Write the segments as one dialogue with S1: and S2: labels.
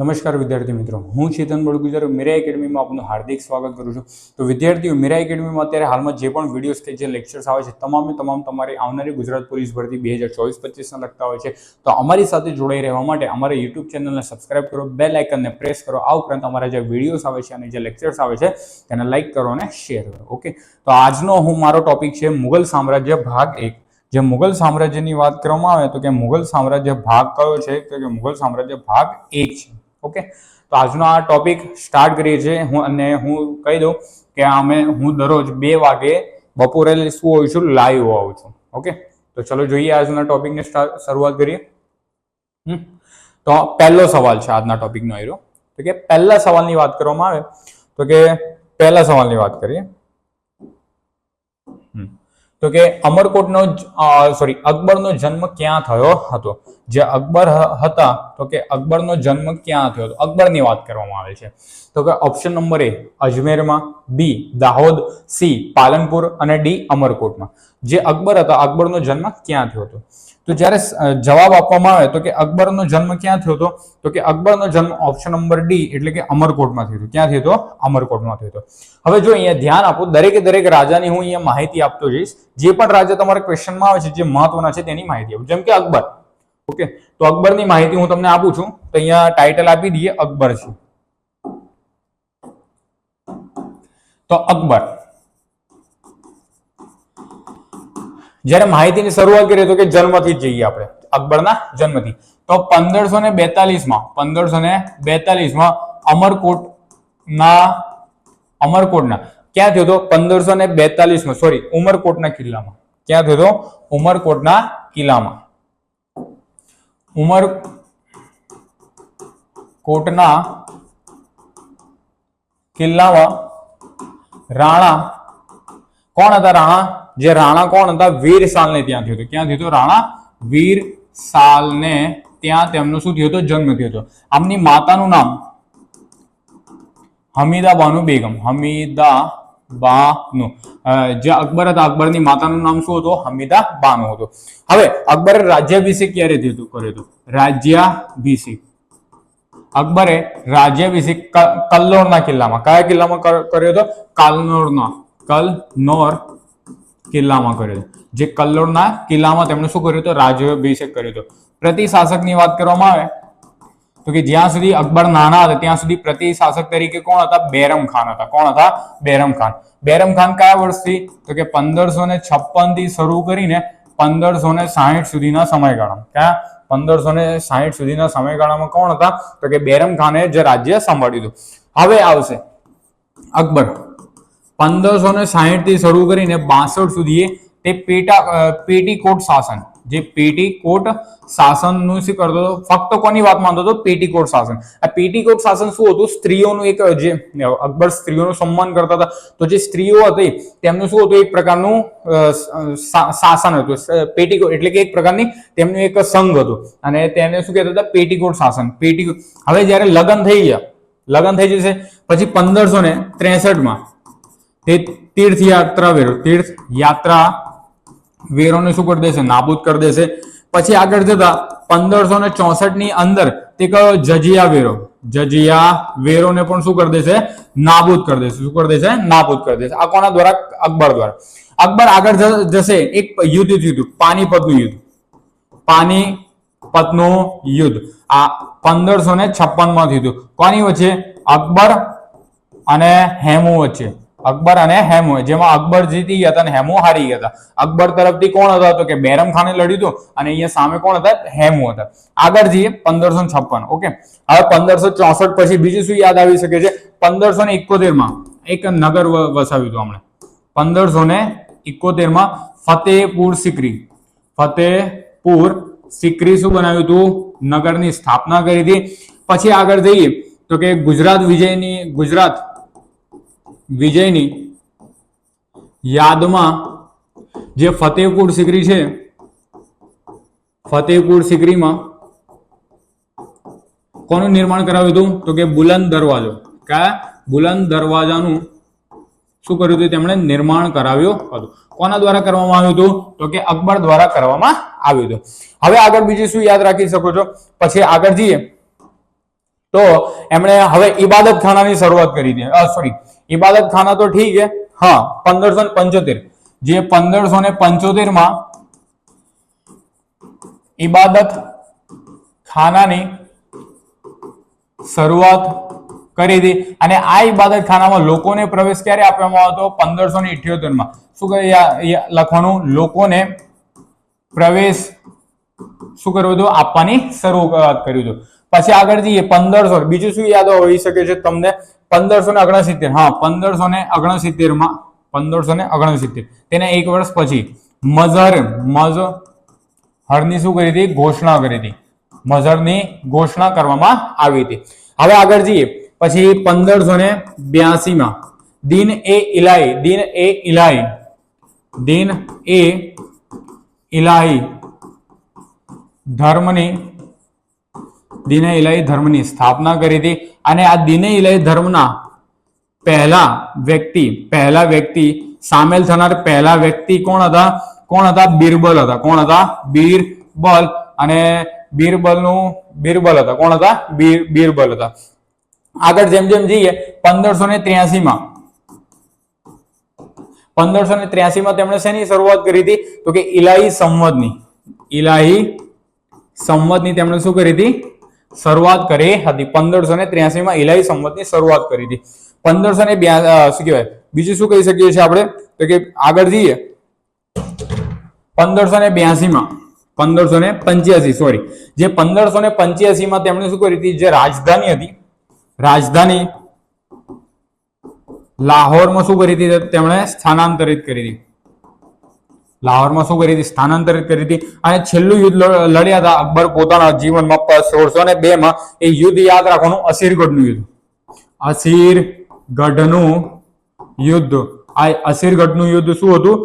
S1: નમસ્કાર વિદ્યાર્થી મિત્રો, હું ચેતન બળગુજર, મીરા એકેડમીમાં આપનું હાર્દિક સ્વાગત કરું છું. તો વિદ્યાર્થીઓ, મીરા એકેડમીમાં અત્યારે હાલમાં જે પણ વિડીયોઝ કે જે લેક્ચર્સ આવે છે, તમામે તમામ તમારી આવનારી ગુજરાત પોલીસ ભરતી બે હજાર ચોવીસ પચીસના લગતા હોય છે. તો અમારી સાથે જોડાઈ રહેવા માટે અમારા યુટ્યુબ ચેનલને સબસ્ક્રાઇબ કરો બે લાઇકનને પ્રેસ કરો. આ ઉપરાંત અમારા જે વિડીયોઝ આવે છે અને જે લેક્ચર્સ આવે છે, તેને લાઇક કરો અને શેર કરો ઓકે તો આજનો હું મારો ટોપિક છે મુગલ સામ્રાજ્ય ભાગ એક. જે મુગલ સામ્રાજ્યની વાત કરવામાં આવે તો કે મુગલ સામ્રાજ્ય ભાગ કયો છે? તો કે મુગલ સામ્રાજ્ય ભાગ એક છે. ઓકે તો આજનો આ ટોપિક સ્ટાર્ટ કરીએ છીએ. હું અને હું કહી દઉં કે અમે હું દરરોજ બે વાગે બપોરે શું હોઉં છું? લાઈવ આવું છું. ઓકે તો ચલો જોઈએ આજના ટોપિકને શરૂઆત કરીએ. તો પહેલો સવાલ છે આજના ટોપિકનો એરો તો કે પહેલા સવાલની વાત કરવામાં આવે તો કે પહેલા સવાલની વાત કરીએ. તો કે અમરકોટનો સોરી અકબરનો જન્મ ક્યાં થયો હતો? જે અકબર હતા, તો કે અકબરનો જન્મ ક્યાં થયો હતો? અકબરની વાત કરવામાં આવે છે. તો કે ઓપ્શન નંબર એ અજમેરમાં બી દાહોદ સી પાલનપુર અને ડી અમરકોટમાં. જે અકબર હતા, અકબરનો જન્મ ક્યાં થયો હતો? તો જ્યારે જવાબ આપવામાં આવે તો કે અકબરનો જન્મ ક્યાં થયો હતો? તો કે અકબરનો જન્મ ઓપ્શન નંબર ડી એટલે કે અમરકોટમાં થયો હતો. ક્યાં થયો હતો? અમરકોટમાં થયો હતો. હવે જો અહીંયા ધ્યાન આપો, દરેકે દરેક રાજાની હું અહીંયા માહિતી આપતો જઈશ. જે પણ રાજા તમારા ક્વેશ્ચનમાં આવે છે, જે મહત્વના છે તેની માહિતી આપું. જેમ કે અકબર. ઓકે? તો અકબરની માહિતી હું તમને આપું છું. તો અહીંયા ટાઇટલ આપી દઈએ, અકબર છે. તો અકબર. જ્યારે માહિતીની શરૂઆત કરીએ તો કે જન્મથી જ જઈએ આપણે. અકબરના જન્મથી. તો પંદરસો ને બેતાલીસમાં પંદરસો ને બેતાલીસમાં અમરકોટના અમરકોટના. ક્યાં થયો હતો પંદરસો ને બેતાલીસમાં સોરી ઉમરકોટના કિલ્લામાં. ક્યાં થયો હતો ઉમરકોટના કિલ્લામાં. ઉમર કોટના કિલ્લામાં રાણા, કોણ હતા રાણા? જે રાણા કોણ હતા? વીર સાલને ત્યાં થયો હતો. ક્યાં થયો હતો? રાણા વીર સાલને ત્યાં તેમનો શું થયો હતો? જન્મ થયો હતો. આમની માતાનું નામ હમીદા બાનુ બેગમ. હમીદા બાનુ જે અકબર હતા, અકબરની માતાનું નામ શું હતું? હમીદા બાનુ હતું. હવે, અકબરે રાજ્યાભિષેક ક્યારે થયું હતું? કર્યો હતો. રાજ્યાભિષેક. અકબરે રાજ્યાભિષેક કલ્લોરના કિલ્લામાં. કયા કિલ્લામાં કર્યો હતો? કાલનોરના. કલનોર કિલ્લામાં કર્યો જે કલ્લોળના કિલ્લામાં તેમણે શું કર્યું હતું? રાજ્યાભિષેક કર્યો હતો. પ્રતિશાસકની વાત કરવામાં આવે તો કે જ્યાં સુધી અકબર નાના હતા, ત્યાં સુધી પ્રતિશાસક તરીકે કોણ હતા? બેરમ ખાન હતા. કોણ હતા? બેરમ ખાન. બેરમ ખાન કયા વર્ષથી? તો કે પંદરસો ને છપ્પનથી શરૂ કરીને પંદરસો ને સાહીઠ સુધીના સમયગાળામાં. કયા? પંદરસો ને સાહીઠ સુધીના સમયગાળામાં કોણ હતા? તો કે બેરમ ખાને જે રાજ્ય સંભાળ્યું હતું. હવે આવશે અકબર. પંદરસો ને સાહીઠથી શરૂ કરીને બાસઠ સુધી તે પેટા પેટીકોટ શાસન, જે પેટીકોટ શાસનનું શું કરતો હતો? ફક્ત કોની વાત માનતો હતો? પેટીકોટ શાસન. આ પેટીકોટ શાસન શું હતું? સ્ત્રીઓનું એક, જે અકબર સ્ત્રીઓનું સન્માન કરતા હતા. તો જે સ્ત્રીઓ હતી, તેમનું શું હતું? એક પ્રકારનું શાસન હતું. પેટીકોટ એટલે કે એક પ્રકારની તેમનું એક સંઘ હતું. અને તેને શું કહેતા હતા? પેટીકોટ શાસન. પેટીકોટ હવે જ્યારે લગ્ન થઈ ગયા, લગ્ન થઈ જશે, પછી પંદરસો ને ત્રેસઠમાં તે તીર્થયાત્રા વેરો તીર્થ યાત્રા વેરોને શું કરી દેશે? નાબૂદ કરી દેશે. પછી આગળ જતા પંદરસો ને ચોસઠની અંદર તે કયો? જજિયા વેરો. જજિયા વેરોને પણ શું કરી દેશે? નાબૂદ કરી દેશે. શું કરી દેશે? નાબૂદ કરી દેશે. આ કોના દ્વારા? અકબર દ્વારા. અકબર આગળ જશે. એક યુદ્ધ થયું હતું. પાનીપતનું યુદ્ધ. પાનીપતનું યુદ્ધ. આ પંદરસો ને છપ્પનમાં થયું કોની વચ્ચે? અકબર અને હેમુ વચ્ચે. અકબર અને હેમુ, જેમાં અકબર જીતી ગયા હતા અને હેમુ હારી ગયા હતા. અકબર તરફથી કોણ હતા? તો કે બેરમ ખાને લડ્યું હતું અને અહીંયા સામે કોણ હતા? હેમુ હતા. આગળ જઈએ, પંદરસો છપ્પન, ઓકે? હવે પંદરસો ચોસઠ પછી બીજું શું યાદ આવી શકે છે? પંદરસો ને એકોતેરમાં એક નગર વસાવ્યું હતું હમણાં પંદરસો ને એકોતેરમાં ફતેહપુર સિકરી. ફતેહપુર સિકરી શું બનાવ્યું હતું? નગરની સ્થાપના કરી હતી. પછી આગળ જઈએ, તો કે ગુજરાત વિજયની, ગુજરાત વિજયની યાદમાં જે ફતેહપુર સિકરી છે, ફતેહપુર સિકરીમાં કોનું નિર્માણ કરાવ્યું હતું? તો કે બુલંદ દરવાજો. કયા? બુલંદ દરવાજાનું શું કર્યું હતું? તેમણે નિર્માણ કરાવ્યું હતું. કોના દ્વારા કરવામાં આવ્યું હતું? તો કે અકબર દ્વારા કરવામાં આવ્યું હતું. હવે આગળ બીજું શું યાદ રાખી શકો છો? પછી આગળ જઈએ. તો એમણે હવે ઇબાદત ખાનાની શરૂઆત કરી હતી. સોરી ઇબાદત ખાના તો ઠીક છે. હા, પંદરસો ને પંચોતેર. જે પંદરસો ને પંચોતેરમાં ઇબાદત ખાનાની શરૂઆત કરી હતી અને આ ઇબાદત ખાનામાં લોકોને પ્રવેશ ક્યારે આપવામાં આવતો? પંદરસો ને ઇઠ્યોતેરમાં શું કહે લખવાનું? લોકોને પ્રવેશ શું કર્યું હતું? આપવાની શરૂઆત કર્યું હતું. પછી આગળ જઈએ, પંદરસો. બીજું શું યાદ હોઈ શકે છે તમને? પંદરસો ને ઓગણસિત્તેર. હા, પંદરસો ને ઓગણસિત્તેરમાં, પંદરસો ને ઓગણસિત્તેર. તેને એક વર્ષ પછી મઝહર મઝ, હરની શું કરી હતી? ઘોષણા કરી હતી. મઝહરની ઘોષણા કરવામાં આવી હતી. હવે આગળ જઈએ. પછી પંદરસો ને બ્યાસી માં, દિન એ ઇલાહી, દિન એ ઇલાહી, દિન એ ઇલાહી ધર્મની દિને ઇલાહી ધર્મની સ્થાપના કરી હતી અને આ દિને ઇલાહી ધર્મના પહેલા વ્યક્તિ પહેલા વ્યક્તિ સામેલ થનાર પહેલા વ્યક્તિ કોણ હતા? કોણ હતા? બિરબલ હતા. કોણ હતા? બીરબલ. અને બીરબલનું બીરબલ હતા. કોણ હતા? બીર બીરબલ હતા. આગળ જેમ જેમ જઈએ, પંદરસો ને ત્ર્યાસીમાં. પંદરસો ને ત્ર્યાસીમાં તેમણે શેની શરૂઆત કરી હતી? તો કે ઇલાહી સંવદની. ઇલાહી સંવદની તેમણે શું કરી હતી? શરૂઆત કરી હતી. પંદરસો ને ત્ર્યાસીમાં ઇલાહી સંવદની શરૂઆત કરી હતી. પંદરસો ને શું કહેવાય? બીજું શું કહી શકીએ છીએ આપણે? તો કે આગળ જઈએ. પંદરસો ને બ્યાસીમાં, પંદરસો ને પંચ્યાસી સોરી જે પંદરસો ને પંચ્યાસી માં તેમણે શું કરી હતી? જે રાજધાની હતી, રાજધાની લાહોરમાં શું કરી હતી? તેમણે સ્થાનાંતરિત કરી હતી. લાહોરમાં શું કરી હતી? સ્થાનાંતરિત કરી હતી. અને છેલ્લું યુદ્ધ લડ્યા હતા અકબર પોતાના જીવનમાં સોળસો ને બે માં એ યુદ્ધ યાદ રાખવાનું અસીરગઢનું યુદ્ધ. અસીરગઢનું યુદ્ધ. આ અસીરગઢનું યુદ્ધ શું હતું?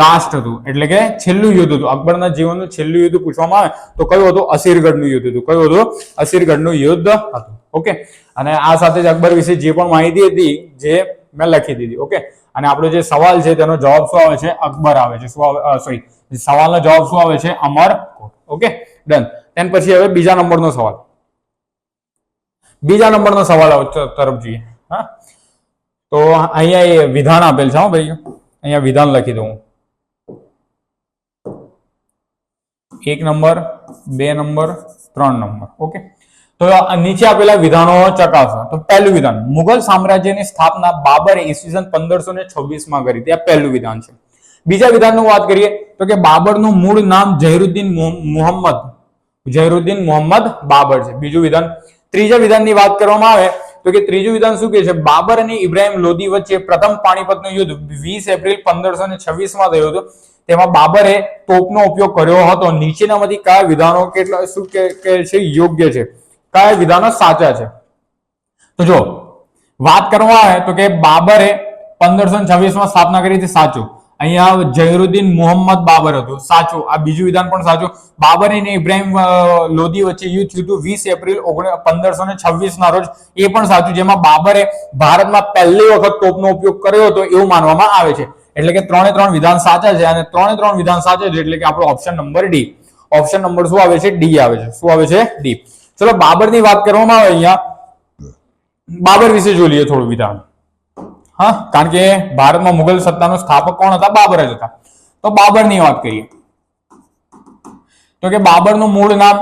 S1: લાસ્ટ હતું. એટલે કે છેલ્લું યુદ્ધ હતું. અકબરના જીવનનું છેલ્લું યુદ્ધ પૂછવામાં આવે તો કયું હતું? અસીરગઢનું યુદ્ધ હતું. કયું હતું? અસીરગઢનું યુદ્ધ હતું. ઓકે અને આ સાથે જ અકબર વિશે જે પણ માહિતી હતી, જે મેં લખી દીધી, ઓકે? અને આપણો જે સવાલ છે, તેનો જવાબ શું આવે છે? અકબર આવે છે. શું સોરી સવાલનો જવાબ શું આવે છે? અમર ઓકે? ડન. તેન પછી હવે બીજા નંબરનો સવાલ. બીજા નંબરનો સવાલ તરફ જોઈએ. હા? તો અહીંયા એ વિધાન આપેલ છે, હા ભાઈ. અહીંયા વિધાન લખી દઉં. એક નંબર, બે નંબર, ત્રણ નંબર, ઓકે? તો નીચે આપેલા વિધાનો ચકાસો. તો પહેલું વિધાન, મુઘલ સામ્રાજ્યની સ્થાપના બાબરે ઈસવીસન પંદરસો ને છવ્વીસમાં કરી હતી. આ પહેલું વિધાન છે. બીજા વિધાનનું વાત કરીએ તો કે બાબરનું મૂળ નામ ઝહીરુદ્દીન મોહમ્મદ. ઝહીરુદ્દીન મોહમ્મદ બાબર છે. બીજું વિધાન, ત્રીજા વિધાનની વાત કરવામાં આવે તો કે ત્રીજું વિધાન શું કહે છે? બાબર અને ઇબ્રાહિમ લોદી વચ્ચે પ્રથમ પાણીપતનું યુદ્ધ વીસ એપ્રિલ પંદરસો ને છવ્વીસમાં થયું હતું. તેમાં બાબરે તોપનો ઉપયોગ કર્યો હતો. નીચેનામાંથી કયા વિધાનો કેટલા, શું કે છે? યોગ્ય છે. કયા વિધાનો સાચા છે? તો જો વાત કરવા આવે તો કે બાબરે પંદરસો માં સ્થાપના કરી હતી સાચું. અહીંયા જહીરુદ્દીન મોહમ્મદ બાબર હતું, સાચું. આ બીજું વિધાન પણ સાચું. બાબર અને ઇબ્રાહિમ લોધી વચ્ચે યુદ્ધ થયું હતું વીસ એપ્રિલ પંદરસો ને છવ્વીસ ના રોજ. એ પણ સાચું, જેમાં બાબરે ભારતમાં પહેલી વખત તોપનો ઉપયોગ કર્યો હતો એવું માનવામાં આવે છે. એટલે કે ત્રણે ત્રણ વિધાન સાચા છે અને ત્રણે ત્રણ વિધાન સાચા છે, એટલે કે આપણો option number D option number શું આવે છે? ડી આવે છે. શું આવે છે? ડી ચલો બાબરની વાત કરવામાં આવે અહીંયા. બાબર વિશે જોઈ લઈએ થોડું વિધાન હા, કારણ કે ભારતમાં મુઘલ સત્તાનો સ્થાપક કોણ હતા? બાબર જ હતા. તો બાબરની વાત કરીએ. તો કે બાબરનું મૂળ નામ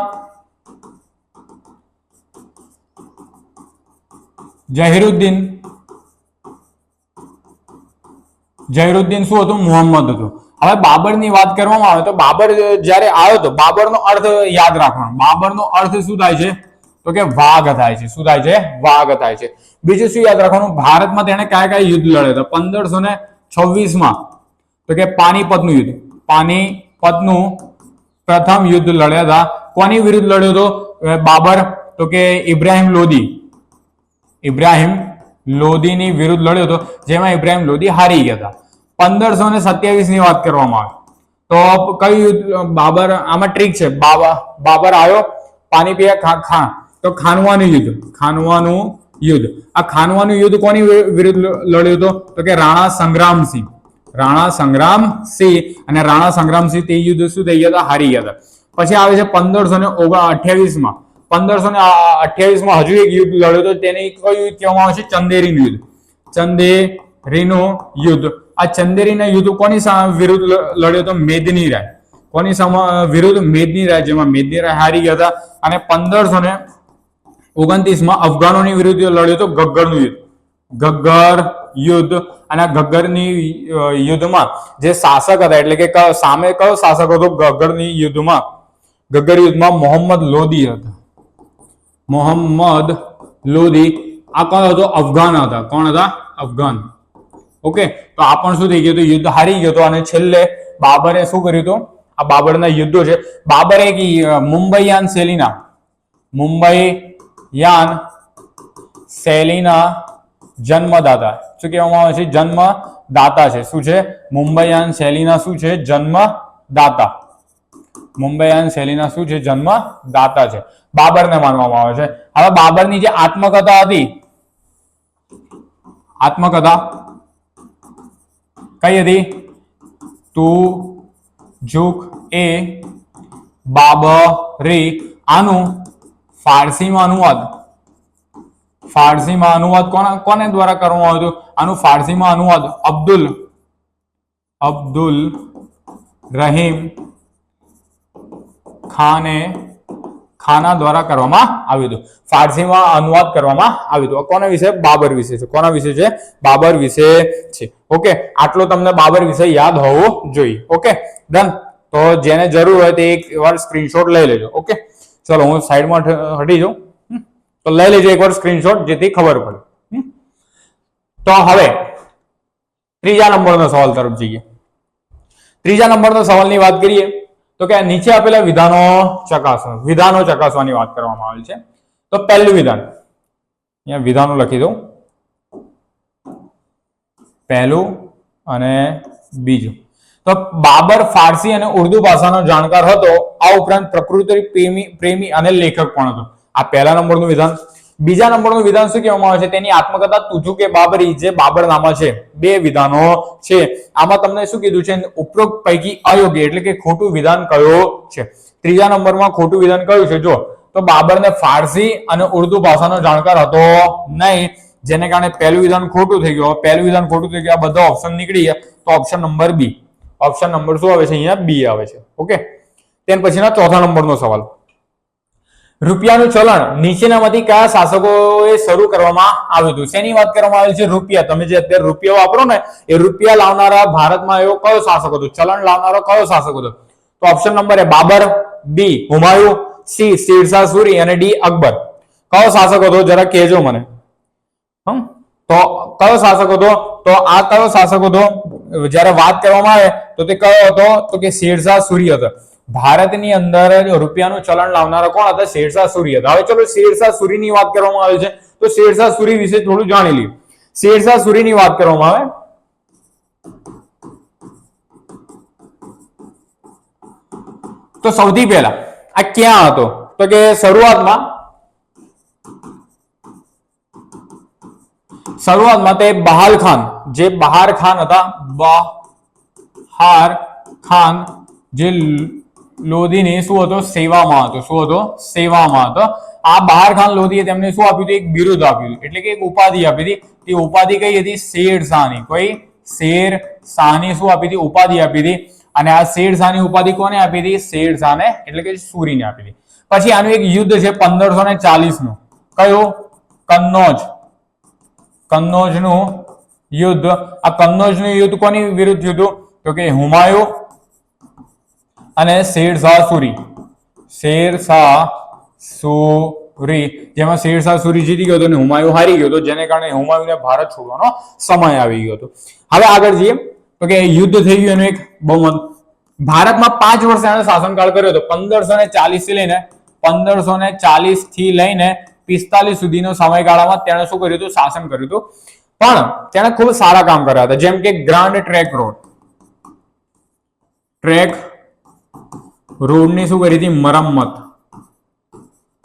S1: ઝહીરુદ્દીન ઝહીરુદ્દીન શું હતું? મોહમ્મદ હતું. હવે બાબરની વાત કરવામાં આવે તો બાબર જ્યારે આવ્યો તો બાબરનો અર્થ યાદ રાખવાનો. બાબરનો અર્થ શું થાય છે? તો કે વાઘ થાય છે. શું થાય છે? વાઘ થાય છે. બીજું શું યાદ રાખવાનું? ભારતમાં તેણે કયા કયા યુદ્ધ લડ્યા હતા? પંદરસો ને છવ્વીસમાં તો કે પાનીપતનું યુદ્ધ. પાનીપતનું પ્રથમ યુદ્ધ લડ્યા હતા. કોની વિરુદ્ધ લડ્યો હતો? બાબર તો કે ઇબ્રાહિમ લોદી. ઇબ્રાહિમ લોદીની વિરુદ્ધ લડ્યો હતો, જેમાં ઇબ્રાહિમ લોદી હારી ગયા હતા. પંદરસો ને સત્યાવીસની વાત કરવામાં આવે. તો કયું બાબર, આમાં ટ્રીક છે. બાબા, બાબર આવ્યો, પાણી પીયા ખા ખા તો ખાનવાનું યુદ્ધ ખાનવાનું યુદ્ધ. આ ખાનવાનું યુદ્ધ કોની વિરુદ્ધ લડ્યું હતું? તો કે રાણા સંગ્રામસિંહ રાણા સંગ્રામસિંહ અને રાણા સંગ્રામસિંહ તે યુદ્ધ શું થઈ ગયા હતા હારી ગયા હતા પછી આવે છે પંદરસો ને અઠ્યાવીસમાં પંદરસો ને અઠ્યાવીસમાં હજુ એક યુદ્ધ લડ્યો હતો. તેને કયું યુદ્ધ કહેવામાં આવે છે? ચંદેરીનું યુદ્ધ. ચંદેરીનું યુદ્ધ. આ ચંદેરીના યુદ્ધ કોની વિરુદ્ધ લડ્યો હતો મેદની રાય. કોની વિરુદ્ધ મેદની રાય, જેમાં મેદની રાય હારી ગયા હતા અને પંદરસો ને ઓગણત્રીસમાં અફઘાનોની વિરુદ્ધ લડ્યો હતો ગગ્ગરનું યુદ્ધ. ગગ્ગર યુદ્ધ અને ગગ્ગરની યુદ્ધમાં જે શાસક હતા, એટલે કે, સામે કયો શાસક હતો? ગગ્ગરની યુદ્ધમાં. ગગ્ગર યુદ્ધમાં મોહમ્મદ લોદી હતા. મોહમ્મદ લોદી. આ કોણ હતો? અફઘાન હતા. કોણ હતા? અફઘાન. ઓકે તો આ પણ શું થઈ ગયું હતું? યુદ્ધ હારી ગયો હતો અને છેલ્લે બાબરે શું કર્યું હતું? આ બાબરના યુદ્ધો છે. બાબરે એક અ, મુંબઈયાન શૈલીના મુંબઈ યાન શૈલીના જન્મદાતા. શું કહેવામાં આવે છે? જન્મદાતા છે. શું છે? મુંબઈયાન શૈલીના શું છે? જન્મદાતા. મુંબઈયાન શૈલીના શું છે? જન્મદાતા છે. બાબરને માનવામાં આવે છે. હવે બાબરની જે આત્મકથા હતી આત્મકથા કઈ હતી? તું ઝુક એ બાબરી આનું ફારસીમાં અનુવાદ. ફારસીમાં અનુવાદ કોના કોને દ્વારા કરવામાં આવ્યું હતું? આનું ફારસીમાં અનુવાદ અબ્દુલ અબ્દુલ રહીમ ખાને ખાના દ્વારા કરવામાં આવ્યું હતું. ફારસીમાં અનુવાદ કરવામાં આવ્યું હતું. કોના વિશે? બાબર વિશે છે. કોના વિશે છે? બાબર વિશે છે. ઓકે? આટલો તમને બાબર વિશે યાદ હોવો જોઈએ. ઓકે? ડન. તો જેને જરૂર હોય તે એક વાર સ્ક્રીનશોટ લઈ લેજો. ઓકે? ચલો, હું સાઈડમાં હટી જાઉં. તો લઈ લેજો એકવાર સ્ક્રીનશોટ, જેથી ખબર પડે? તો હવે ત્રીજા નંબરનો સવાલ તરફ જઈએ. ત્રીજા નંબરનો સવાલની વાત કરીએ. તો કે નીચે આપેલા વિધાનો ચકાસો વિધાનો ચકાસવાની વાત કરવામાં આવેલ છે. તો પહેલું વિધાન, અહીંયા વિધાનો લખી દઉં. પહેલું અને બીજું. તો બાબર ફારસી અને ઉર્દુ ભાષાનો જાણકાર હતો. આ ઉપરાંત પ્રકૃતિ પ્રેમી પ્રેમી અને લેખક પણ હતો. આ પહેલા નંબરનું વિધાન બીજા નંબરનું વિધાન શું કહેવામાં આવે છે? તેની આત્મકથા તુજુ કે બાબરી, જે બાબરનામા છે. બે વિધાનો છે. આમાં તમને શું કીધું છે? ઉપરોક્ત પૈકી અયોગ્ય, એટલે કે ખોટું વિધાન કયો છે? ત્રીજા નંબરમાં ખોટું વિધાન કયું છે? જો, તો બાબરને ફારસી અને ઉર્દુ ભાષાનો જાણકાર હતો નહીં, જેને કારણે પહેલું વિધાન ખોટું થઈ ગયું. પહેલું વિધાન ખોટું થઈ ગયું. આ બધા ઓપ્શન નીકળી તો option number B option number શું આવે છે? અહીંયા બી આવે છે. ઓકે તેના પછીના ચોથા નંબરનો સવાલ. રૂપિયાનું ચલણ નીચેનામાંથી કયા શાસકોએ શરૂ કરવામાં આવ્યું હતું. શેની વાત કરવામાં આવેલ છે? રૂપિયા. તમે જે અત્યારે રૂપિયા વાપરો ને, એ રૂપિયા લાવનારા ભારતમાં એવો કયો શાસક હતો? ચલણ લાવનારો કયો શાસક હતો? તો option number A Babar B Humayun C Sher Shah અને ડી અકબર. કયો શાસક હતો? જરા કહેજો મને. હમ? તો કયો શાસક હતો? તો આ કયો શાસક હતો? જ્યારે વાત કરવામાં આવે તો તે કયો હતો? તો કે શેરશાહ સુરી હતો. ભારતની અંદર રૂપિયાનું ચલણ લાવનારા કોણ હતા? શેરશાહ સુરી હતા. હવે ચલો શેરશાહ સુરીની વાત કરવામાં આવે છે. તો શેરશાહ સુરી વિશે થોડું જાણી લઈએ. શેરશાહ સુરીની વાત કરવામાં આવે. તો સૌથી પહેલા, આ ક્યાં હતો? તો કે શરૂઆતમાં શરૂઆતમાં તે બહાલ ખાન, જે બહાર ખાન હતા, બહાર ખાન, જે લોધીની શું હતો? સેવામાં હતો. શું હતો? સેવામાં હતો. આ બહાર ખાન લોધીએ તેમને શું આપ્યું હતું? એક બિરુદ આપ્યું એટલે કે એક ઉપાધિ આપી હતી. તે ઉપાધિ કઈ હતી? શેર શાહની કોઈ? શેર શાહની શું આપી હતી? ઉપાધિ આપી હતી. અને આ શેર શાહની ઉપાધિ કોને આપી હતી? શેર શાહને એટલે કે સૂરીને આપી હતી. પછી આનું એક યુદ્ધ છે પંદરસો ને ચાલીસનું કયું? કન્નોજ. કન્નોજનું યુદ્ધ. આ કન્નોજનું યુદ્ધ કોની વિરુદ્ધ હતું? તો કે હુમાયુ અને શેરશાહ સુરી. શેરશાહ સુરી. જેમાં શેરશાહ સુરી જીતી ગયો હતો અને હુમાયુ હારી ગયો હતો, જેને કારણે હુમાયુને ભારત છોડવાનો સમય આવી ગયો હતો. હવે આગળ જઈએ. તો કે યુદ્ધ થઈ ગયું એનું એક બહુ ભારતમાં પાંચ વર્ષ એણે શાસનકાળ કર્યો હતો. પંદરસો ને ચાલીસથી લઈને પંદરસો ને ચાલીસથી લઈને પિસ્તાલીસ સુધીનો સમયગાળામાં તેણે શું કર્યું હતું? શાસન કર્યું હતું. પણ તેણે ખૂબ સારા કામ કર્યા હતા. જેમ કે ગ્રાન્ડ ટ્રેક રોડ ટ્રેક રોડની શું કરી હતી? મરમ્મત.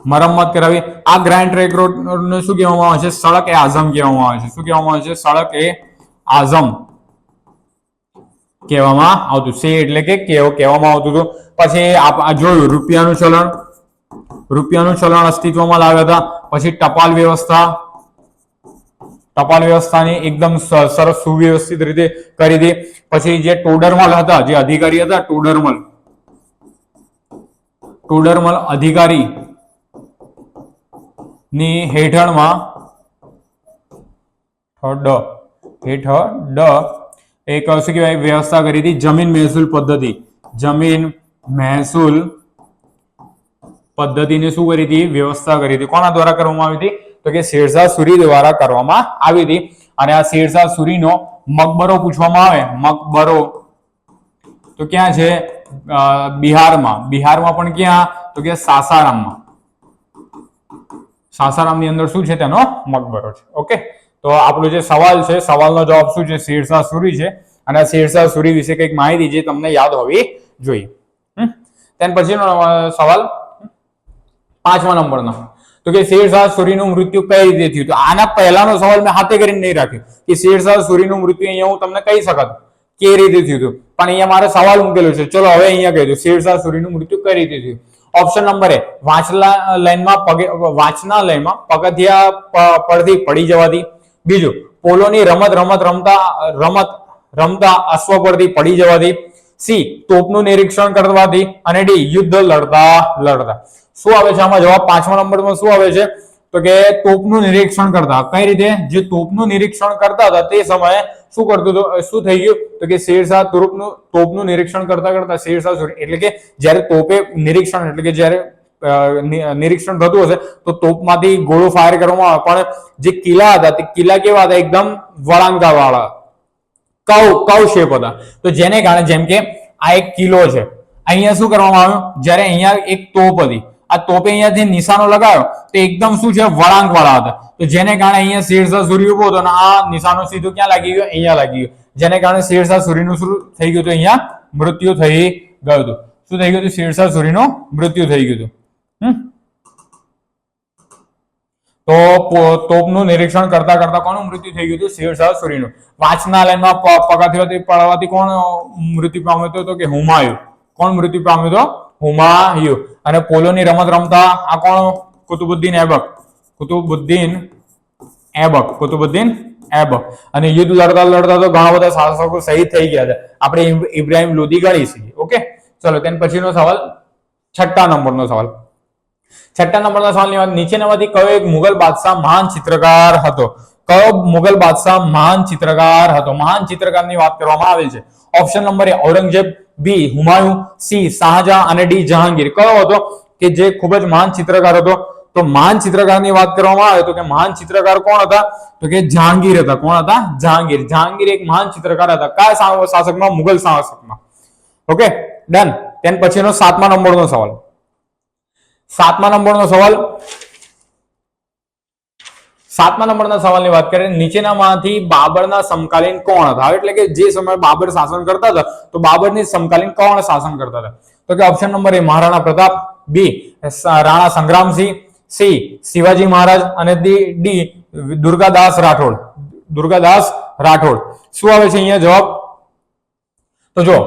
S1: મરમ્મત કરાવી. આ ગ્રાન્ડ ટ્રેક રોડ ને શું કહેવામાં આવે છે? સડક એ આઝમ કહેવામાં આવે છે. શું કહેવામાં આવે છે? સડક એ આઝમ કહેવામાં આવતું. છે એટલે કે કહેવામાં આવતું હતું. પછી આ જોયું, રૂપિયાનું ચલણ. રૂપિયાનું ચલણ અસ્તિત્વમાં લાવ્યા હતા. પછી ટપાલ વ્યવસ્થા. ટપાલ વ્યવસ્થાની એકદમ સરસ સુવ્યવસ્થિત રીતે કરી હતી. પછી જે ટોડરમલ હતા, જે અધિકારી હતા ટોડરમલ ટોડરમલ અધિકારી ની હેઠળમાં ડ. હેઠળ ડ. એક શું કહેવાય વ્યવસ્થા કરી હતી. જમીન મહેસૂલ પદ્ધતિ. જમીન મહેસૂલ પદ્ધતિને શું કરી હતી? વ્યવસ્થા કરી હતી. કોના દ્વારા કરવામાં આવી હતી? તો કે શેરશાહ સુરી દ્વારા કરવામાં આવી હતી. અને આ શેરશાહ સુરીનો મકબરો પૂછવામાં આવે. મકબરો. તો ક્યાં છે? બિહારમાં. બિહારમાં પણ ક્યાં? તો કે સાસારામમાં. સાસારામની અંદર શું છે? તેનો મકબરો છે. ઓકે? તો આપણો જે સવાલ છે, સવાલનો જવાબ શું છે? શેરશાહ સુરી છે. અને શેરશાહ સુરી વિશે કંઈક માહિતી જે તમને યાદ હોવી જોઈએ? તેન પછીનો સવાલ? પાંચમા નંબરનો. તો કે શેરશાહ સુરીનું મૃત્યુ કઈ રીતે થયું? તો આના પહેલાનો સવાલ મેં હાથે કરીને નહીં રાખ્યો. કે શેરશાહ સુરીનું મૃત્યુ અહીંયા હું તમને કહી શકત? કે રીતે થયું હતું? પણ અહીંયા મારે સવાલ મૂકેલો છે. ચલો, હવે અહીંયા કહી દઉં. શેરશાહ સુરીનું મૃત્યુ કઈ રીતે થયું? ઓપ્શન નંબર એ વાંચલા લાઈનમાં પગે, વાંચના લાઈનમાં પગથિયા પરથી પડી જવાથી. બીજું, પોલોની રમત રમત રમતા રમત રમતા અશ્વ પરથી પડી જવાથી. સી, તોપનું નિરીક્ષણ કરવાથી. અને ડી, યુદ્ધ લડતા લડતા. શું આવે છે આમાં જવાબ? પાંચમા નંબરમાં શું આવે છે? તો કે તોપનું નિરીક્ષણ કરતા. કઈ રીતે? જે તોપનું નિરીક્ષણ કરતા હતા તે સમયે શું કરતો હતો? શું થઈ ગયું? તો કે શેરશાહ તોપનું તોપનું નિરીક્ષણ કરતા કરતા શેરશાહ એટલે કે જ્યારે તોપે નિરીક્ષણ, એટલે કે જ્યારે નિરીક્ષણ થતું હશે, તો તોપમાંથી ગોળો ફાયર કરવામાં આવે. પણ જે કિલ્લા હતા, તે કિલ્લા કેવા હતા? એકદમ વળાંકા વાળા કવ કવ શેપ હતા. તો જેને કારણે, જેમ કે આ એક કિલ્લો છે. અહીંયા શું કરવામાં આવ્યું? જ્યારે અહીંયા એક તોપ હતી. આ તોપે અહીંયાથી નિશાનો લગાવ્યો તો એકદમ શું છે વળાંક વાળા હતા. તો જેને કારણે અહીંયા શેરશાહ સૂર્ય ઊભો હતો આ નિશાનો સીધો ક્યાં લાગી ગયો? અહીંયા લાગી ગયો. જેને કારણે શેરશાહ સૂર્યનું શું થઈ ગયું હતું? અહીંયા મૃત્યુ થઈ ગયું હતું. શું થઈ ગયું હતું? શેરશાહ સૂર્યનું મૃત્યુ થઈ ગયું હતું? તો તોપનું નિરીક્ષણ કરતા કરતા કોનું મૃત્યુ થઈ ગયું હતું? શેરશાહ સૂરીનું વાંચનાલયમાં પગથિયાથી પડવાથી કોણ મૃત્યુ પામ્યો હતો તો કે હુમાયુ. કોણ મૃત્યુ પામ્યો હતો? હુમાયુ. અને પોલોની રમત રમતા આ કોણ? કુતુબુદ્દીન એબક. કુતુબુદ્દીન એબક. કુતુબુદ્દીન એબક. અને યુદ્ધ લડતા લડતા તો ઘણા બધા શાસકો શહીદ થઈ ગયા છે. આપણે ઇબ્રાહિમ લોદી ગણી છીએ, ઓકે? ચલો, તેના પછીનો સવાલ, છઠ્ઠા નંબરનો સવાલ. છઠ્ઠા નંબરના સવાલની વાત નીચેનામાંથી કયો એક મુગલ બાદશાહ મહાન ચિત્રકાર હતો? કયો મુગલ બાદશાહ મહાન ચિત્રકાર હતો. મહાન ચિત્રકારની વાત કરવામાં આવેલ છે. Option number A Aurangzeb B Humayun C Shahjahan અને ડી જહાંગીર. કયો હતો કે જે ખૂબ જ મહાન ચિત્રકાર હતો? તો મહાન ચિત્રકારની વાત કરવામાં આવે તો કે મહાન ચિત્રકાર કોણ હતા? તો કે જહાંગીર હતા. કોણ હતા? જહાંગીર. જહાંગીર એક મહાન ચિત્રકાર હતા. કયા શાસકમાં? મુગલ શાસકમાં. ઓકે ડન તેન પછીનો સાતમા નંબરનો સવાલ. સાતમા નંબરનો સવાલ સાતમા નંબરના સવાલની વાત કરીએ, નીચેનામાંથી બાબરના સમકાલીન કોણ હતા? એટલે કે જે સમયે બાબર શાસન કરતા હતા, તો બાબરની સમકાલીન કોણ શાસન કરતા હતા? તો કે option number A, Maharana Pratap, B Rana Sangramsinh, C, Shivaji Maharaj અને ડી, દુર્ગાદાસ રાઠોડ. દુર્ગાદાસ રાઠોડ. શું આવે છે અહીંયા જવાબ? તો જો,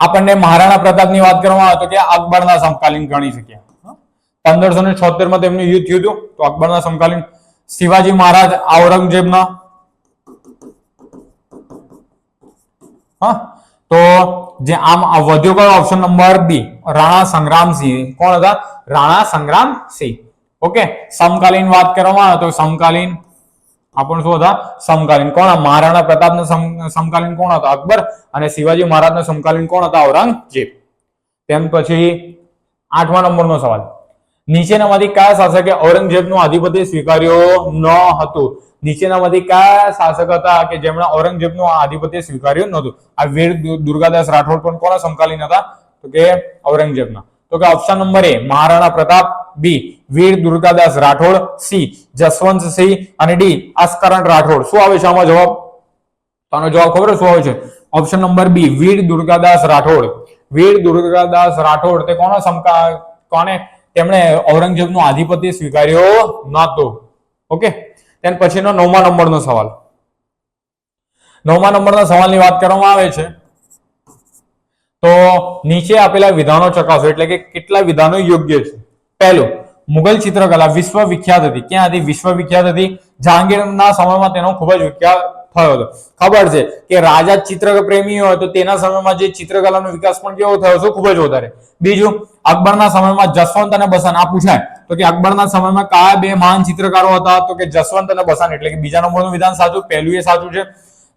S1: આપણને મહારાણા પ્રતાપની વાત કરવામાં આવે તો કે અકબરના સમકાલીન ગણી શકીએ. પંદરસો ને છોતેરમાં તેમનું યુદ્ધ થયું હતું, તો અકબરના સમકાલીન શિવાજી મહારાજ ઔરંગઝેબના. હા, તો જે આમ વધ્યો કયો option number B Rana Sangramsinh કોણ હતા? રાણા સંગ્રામસિંહ ઓકે, સમકાલીન વાત કરવામાં આવે તો સમકાલીન આ શું હતા? સમકાલીન. કોણ મહારાણા પ્રતાપનો સમ- સમકાલીન કોણ હતા? અકબર. અને શિવાજી મહારાજના સમકાલીન કોણ હતા? ઔરંગઝેબ. તેમ પછી આઠમા નંબરનો સવાલ. નીચેનામાંથી કયા શાસકે ઔરંગઝેબનું આધિપત્ય સ્વીકાર્યો ન હતું? નીચેનામાંથી કયા શાસક હતા કે જેમણે ઔરંગઝેબનું આધિપત્ય સ્વીકાર્યું નહોતું? આ વીર દુર્ગાદાસ રાઠોડ પણ કોના સમકાલીન હતા? તો કે ઔરંગઝેબના. તો કે option number A Maharana Pratap B Veer Durgadas Rathod C Jaswantsinh અને ડી અસ્કરણ રાઠોડ. શું આવે છે આમાં જવાબ? આનો જવાબ ખબર શું આવે છે? Option number B Veer Durgadas Rathod. Veer Durgadas Rathod તે કોના સમકા, કોને તેમણે ઔરંગઝેબનું આધિપત્ય સ્વીકાર્યો નહોતો. ઓકે? ત્યાર પછીનો નવમા નંબરનો સવાલ. નવમા નંબરના સવાલની વાત કરવામાં આવે છે. તો નીચે આપેલા વિધાનો ચકાસો, એટલે કે કેટલા વિધાનો યોગ્ય છે. પહેલું મુગલ ચિત્રકલા વિશ્વ વિખ્યાત હતી. ક્યાં હતી? વિશ્વ વિખ્યાત હતી. જહાંગીરના સમયમાં તેનો ખૂબ જ વિખ્યાત થયો હતો. ખબર છે કે રાજા ચિત્ર પ્રેમી હોય તો તેના સમયમાં જે ચિત્રકલાનો વિકાસ પણ કેવો થયો હતો ખૂબ જ વધારે. બીજું, અકબરના સમયમાં જસવંત અને બસન, આ પૂછાય. તો કે અકબરના સમયમાં કયા બે મહાન ચિત્રકારો હતા? તો કે જસવંત અને બસન, એટલે કે બીજા નંબરનું વિધાન સાચું, પહેલું એ સાચું છે.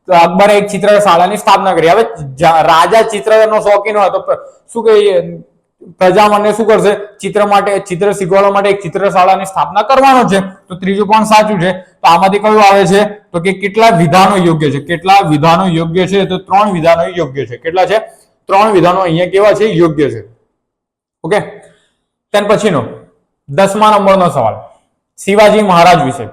S1: તો અકબરે એક ચિત્ર શાળાની સ્થાપના કરી. હવે રાજા ચિત્રનો શોખીન હોય તો શું કહીએ? પ્રજા મને શું કરશે? ચિત્ર માટે, ચિત્ર શીખવાડવા માટે એક ચિત્રશાળાની સ્થાપના કરવાનો છે. તો ત્રીજું પણ સાચું છે. તો આમાંથી કયું આવે છે? તો કે કેટલા વિધાનો યોગ્ય છે? કેટલા વિધાનો યોગ્ય છે? તો ત્રણ વિધાનો યોગ્ય છે. કેટલા છે? ત્રણ વિધાનો અહીંયા કેવા છે? યોગ્ય છે. ઓકે? ત્યાર પછીનો, દસમા નંબરનો સવાલ. શિવાજી મહારાજ વિશે.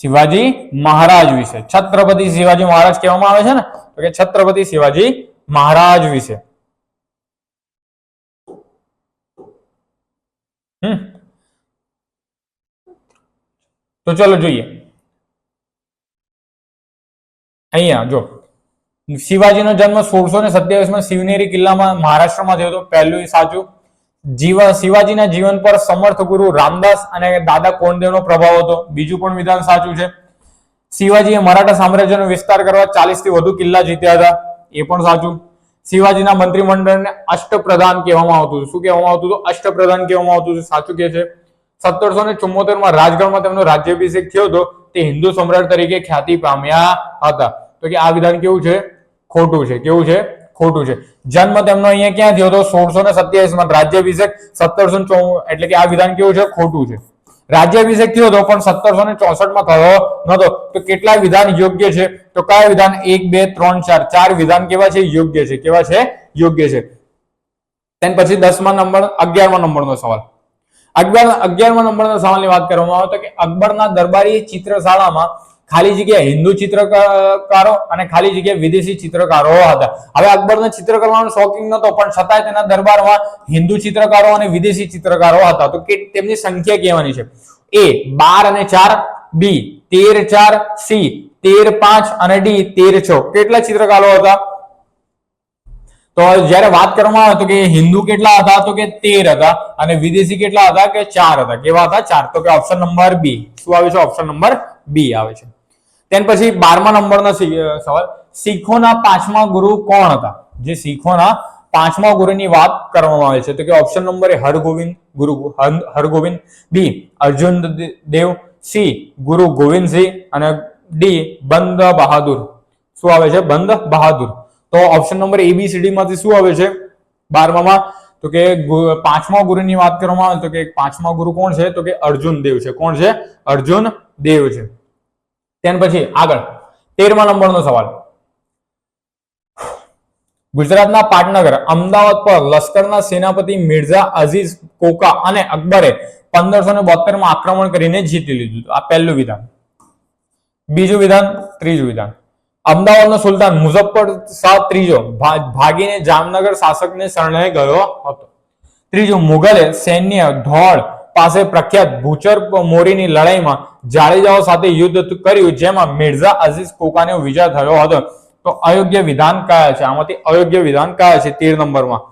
S1: શિવાજી મહારાજ વિશે. છત્રપતિ શિવાજી મહારાજ કહેવામાં આવે છે ને? તો કે છત્રપતિ શિવાજી મહારાજ વિશે. હમ. તો ચલો જોઈએ. અહીંયા જો. શિવાજીનો જન્મ સોળસો ને સત્યાવીસમાં શિવનેરી કિલ્લામાં મહારાષ્ટ્રમાં થયો હતો. પહેલું સાચું. જીવા, શિવાજીના જીવન પર સમર્થ ગુરુ રામદાસ અને દાદા કોંડદેવનો પ્રભાવ હતો. બીજું પણ વિધાન સાચું છે. શિવાજીએ મરાઠા સામ્રાજ્યનો વિસ્તાર કરવા ચાલીસથી વધુ કિલ્લા જીત્યા હતા. એ પણ સાચું. શિવાજીના મંત્રીમંડળને અષ્ટપ્રધાન કહેવામાં આવતું હતું. શું કહેવામાં આવતું હતું? અષ્ટપ્રધાન કહેવામાં આવતું હતું. સાચું કે છે. સત્તરસો ને ચુમ્મોતેરમાં રાજગઢમાં તેમનો રાજ્યાભિષેક થયો હતો. તે હિન્દુ સમ્રાટ તરીકે ખ્યાતિ પામ્યા હતા. તો કે આ વિધાન કેવું છે? ખોટું છે. કેવું છે? ખોટું છે. જન્મ તેમનો અહીંયા ક્યાં થયો હતો? સોળસો ને સત્યાવીસમાં રાજ્યાભિષેક સત્તરસો ને એટલે કે આ વિધાન કેવું છે? ખોટું છે. રાજ્યાભિષેક થયો હતો, પણ સત્તરસો ને ચોસઠમાં થયો નતો તો કેટલા વિધાન યોગ્ય છે? તો કયા વિધાન? એક, બે, ત્રણ, ચાર. ચાર વિધાન કેવા છે? યોગ્ય છે. કેવા છે? યોગ્ય છે. તેન પછી દસમા નંબર, અગિયારમા નંબરનો સવાલ. અગિયાર, અગિયારમા નંબરના સવાલની વાત કરવામાં આવે તો કે અકબરના દરબારી ચિત્રશાળામાં ખાલી જગ્યા હિન્દુ ચિત્રકારો અને ખાલી જગ્યા વિદેશી ચિત્રકારો હતા. હવે અકબરને ચિત્ર કરવાનો શોખીન નતો પણ છતાંય તેના દરબારમાં હિન્દુ ચિત્રકારો અને વિદેશી ચિત્રકારો હતા. તો કે તેમની સંખ્યા કહેવાની છે? એ, બાર અને ચાર, બી, તેર, ચાર, સી તેર પાંચ અને ડી તેર છ. કેટલા ચિત્રકારો હતા? તો જ્યારે વાત કરવામાં આવે તો કે હિન્દુ કેટલા હતા? તો કે તેર હતા. અને વિદેશી કેટલા હતા? કે ચાર હતા. કેવા હતા? ચાર. તો કે ઓપ્શન નંબર બી શું આવે છે? ઓપ્શન નંબર બી આવે છે. તેન પછી બારમા નંબરનો સવાલ. શીખોના પાંચમા ગુરુ કોણ હતા? જે શીખોના પાંચમા ગુરુની વાત કરવામાં આવે છે. તો કે option number A Hargovind Guru Hargovind. B Arjun Dev. C Guru Govind Singh. અને ડી, બંધ બહાદુર. શું આવે છે? બંધ બહાદુર. તો ઓપ્શન નંબર એબીસીડી માંથી શું આવે છે? બારમામાં, તો કે પાંચમા ગુરુની વાત કરવામાં આવે તો કે પાંચમા ગુરુ કોણ છે? તો કે અર્જુન દેવ છે. કોણ છે? અર્જુન દેવ છે. ત્યાર પછી આગળ, તેરમા નંબરનો સવાલ. ગુજરાતના પાટનગર, અમદાવાદ પર લશ્કરના સેનાપતિ મિર્ઝા અઝીઝ કોકા અને અકબરે પંદરસો ને બોતેરમાં આક્રમણ કરીને જીતી લીધું. આ પહેલું વિધાન. બીજું વિધાન, ત્રીજું વિધાન. અમદાવાદનો સુલતાન મુઝફ્ફર શાહ ત્રીજો ભાગીને જામનગર શાસકને શરણે ગયો હતો. ત્રીજું મુગલે સૈન્ય ધોળ પાસે પ્રખ્યાત ભૂચર મોરીની લડાઈમાં જાડેજાઓ સાથે યુદ્ધ કર્યું, જેમાં મિર્ઝા અઝીઝ કોકાને વિજય થયો હતો. તો અયોગ્ય વિધાન કયા છે? આમાંથી અયોગ્ય વિધાન કયા છે તેર નંબરમાં?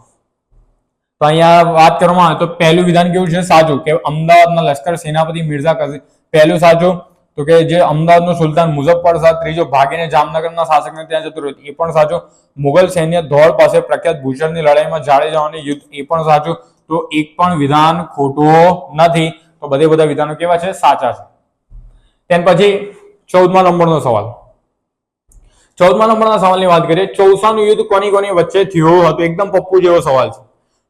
S1: તો અહીંયા વાત કરવામાં આવે તો પહેલું વિધાન કેવું છે સાચું? કે અમદાવાદના લશ્કર સેનાપતિ મિર્ઝા કઝી પહેલું સાચું? તો કે જે અમદાવાદનો સુલતાન મુઝફ્ફર શાહ, ત્રીજો ભાગીને જામનગરના શાસકને ત્યાં જતું રહ્યું. એ પણ સાચું. મુગલ સૈન્ય ધોળ પાસે પ્રખ્યાત ભૂષણની લડાઈમાં જાડેજાઓની યુદ્ધ એ પણ સાચું. તો એક પણ વિધાન ખોટું નથી. તો બધે બધા વિધાનો કેવા છે? સાચા છે. તેન પછી ચૌદમા નંબરનો સવાલ. ચૌદમા નંબરના સવાલની વાત કરીએ. ચૌસાનું યુદ્ધ કોની કોની વચ્ચે થયું હતું? એકદમ પપ્પુ જેવો સવાલ છે.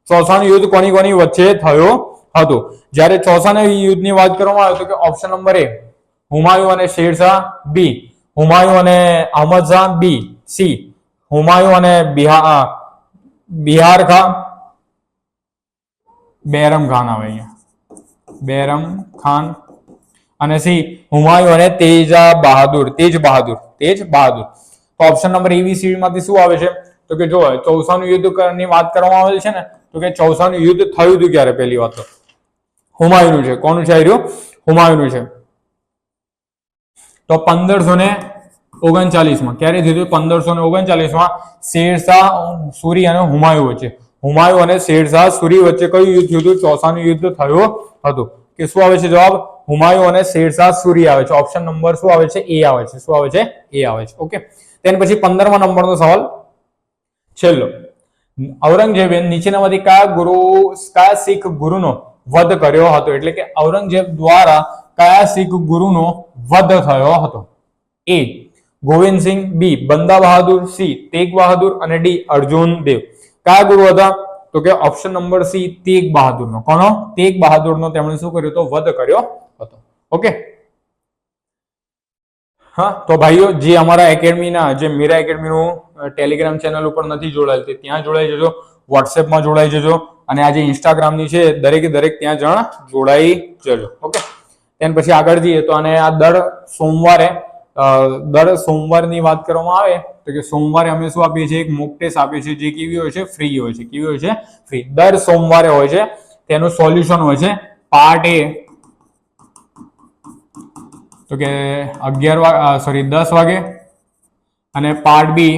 S1: ચોસાનું યુદ્ધ કોની કોની વચ્ચે થયો હતું? જ્યારે ચોસાના યુદ્ધની વાત કરવામાં આવે તો કે ઓપ્શન નંબર એ હુમાયુ અને શેરશાહ બી. હુમાયુ અને અહમદ શાહ બી. સી. હુમાયુ અને બિહાર બિહાર ખાન બેરમ ખાન આવે અહીંયા. બેરમ ખાન અને સી. હુમાયુ અને તેજા બહાદુર, તેજ બહાદુર તેજ બહાદુર. તો ઓપ્શન નંબર એબીસી માંથી શું આવે છે? તો કે જો ચૌસાનું યુદ્ધની વાત કરવામાં આવેલ છે ને, તો કે ચૌસાનું યુદ્ધ થયું હતું ક્યારે? પહેલી વાત તો. હુમાયુનું છે. કોનું છે રહ્યું? હુમાયુનું છે. તો પંદરસો ને ઓગણચાલીસમાં. ક્યારે થયું પંદરસો ને ઓગણચાલીસમાં શેરશાહ, સુરી અને હુમાયુ વચ્ચે. હુમાયુ અને શેરશાહ, સુરી વચ્ચે કયું યુદ્ધ થયું હતું? ચોસાનું યુદ્ધ થયું હતું. કે શું આવે છે જવાબ? હુમાયુ અને શેરશાહ, સુરી આવે છે. ઓપ્શન નંબર શું આવે છે? એ આવે છે. શું આવે છે? એ આવે છે. ઓકે તેના પછી પંદરમા નંબરનો સવાલ. છેલ્લો. ઔરંગઝેબે નીચેનામાંથી કયા ગુરુ, કયા શીખ ગુરુનો વધ કર્યો હતો? એટલે કે ઔરંગઝેબ દ્વારા કયા શીખ ગુરુનો વધ થયો હતો? A Govind Singh B, Banda Bahadur, C, Tegh Bahadur અને ડી, અર્જુન દેવ. કયા ગુરુ હતા? તો કે ઓપ્શન નંબર સી, તેગ બહાદુરનો. કોનો? તેગ બહાદુરનો તેમણે શું કર્યો તો વધ કર્યો હતો. ઓકે? હા, તો ભાઈઓ, જે અમારા એકેડમીના, જે મીરા એકેડમીનું ટેલિગ્રામ ચેનલ ઉપર નથી જોડાયેલ, તે ત્યાં જોડાઈ જજો. વોટ્સએપમાં જોડાઈ જજો. અને આ જે ઇન્સ્ટાગ્રામની છે, દરેકે દરેક ત્યાં જણ જોડાઈ જજો. ઓકે? તેના પછી આગળ જઈએ તો અને આ દર સોમવારે દર સોમવારની વાત કરવામાં આવે તો કે સોમવારે અમે શું આપીએ છીએ? એક મોક ટેસ્ટ આપીએ છીએ જે કેવી હોય છે? ફ્રી હોય છે. કેવી હોય છે? ફ્રી દર સોમવારે હોય છે. તેનું સોલ્યુશન હોય છે પાર્ટ એ તો કે અગિયાર વાગે સોરી દસ વાગે અને પાર્ટ બી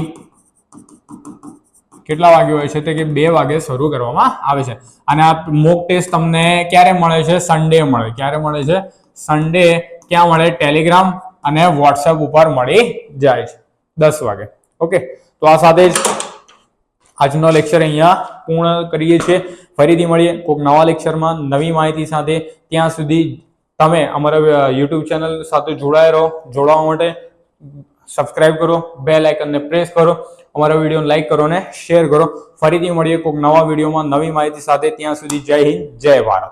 S1: કેટલા વાગે હોય છે? તે કે બે વાગે શરૂ કરવામાં આવે છે. અને આ મોક ટેસ્ટ તમને ક્યારે મળે છે? સન્ડે મળે. ક્યારે મળે છે? સન્ડે ક્યાં મળે? ટેલિગ્રામ અને વોટ્સએપ ઉપર મળી જાય છે. દસ વાગે. ઓકે તો આ સાથે જ આજનો લેક્ચર અહીંયા પૂર્ણ કરીએ છીએ. ફરીથી મળીએ કોઈક નવા લેક્ચરમાં નવી માહિતી સાથે. ત્યાં સુધી તમે અમારા યુટ્યુબ ચેનલ સાથે જોડાયા રહો. જોડાવા માટે સબસ્ક્રાઇબ કરો બે લાઇકનને પ્રેસ કરો. અમારા વિડીયોને લાઇક કરો અને શેર કરો. ફરીથી મળીએ કોઈક નવા વિડીયોમાં, નવી માહિતી સાથે. ત્યાં સુધી જય હિન્દ, જય ભારત.